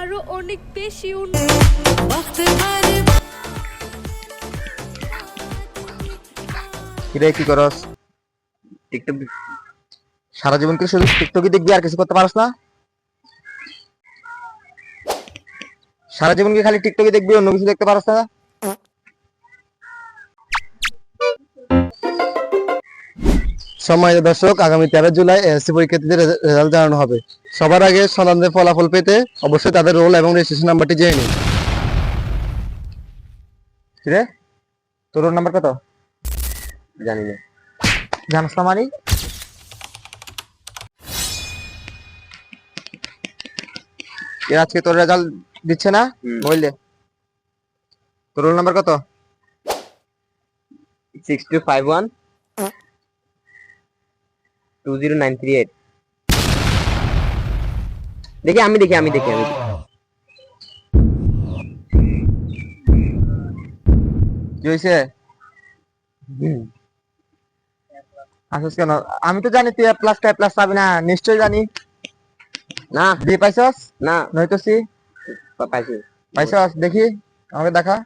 আরও অনেক বেশি কিরে, কি করস? টিকটক সারা জীবন কি শুধু টিকটকই দেখবি আর কিছু করতে পারস না? সারা জীবন কি খালি টিকটকই দেখবি, অন্য কিছু দেখতে পারস না? সম্মানিত দর্শক আগামী তেরো জুলাই এসএসসি পরীক্ষার্থীদের রেজাল্ট জানানো হবে। সবার আগে সন্তানদের ফলাফল পেতে অবশ্যই তাদের রোল এবং রেজিস্ট্রেশন নাম্বারটি জেনে নিন। কিরে? তোর রোল নাম্বার কত? জানি না। জানাস না মানে এর আজকে তোর রেজাল্ট দিচ্ছে না? বললে তোর রোল নাম্বার কত? Six two five one. Two zero nine three eight দেখি আমি দেখি আমি দেখি আমি কি হয়েছে আসিস কেন? আমি তো জানি তুই প্লাস টাই প্লাস পাবি না। নিশ্চয় জানি। না। দিয়ে পাইছস? না। নয়তো সি? পাইছি। পাইছস? দেখি আমাকে দেখা।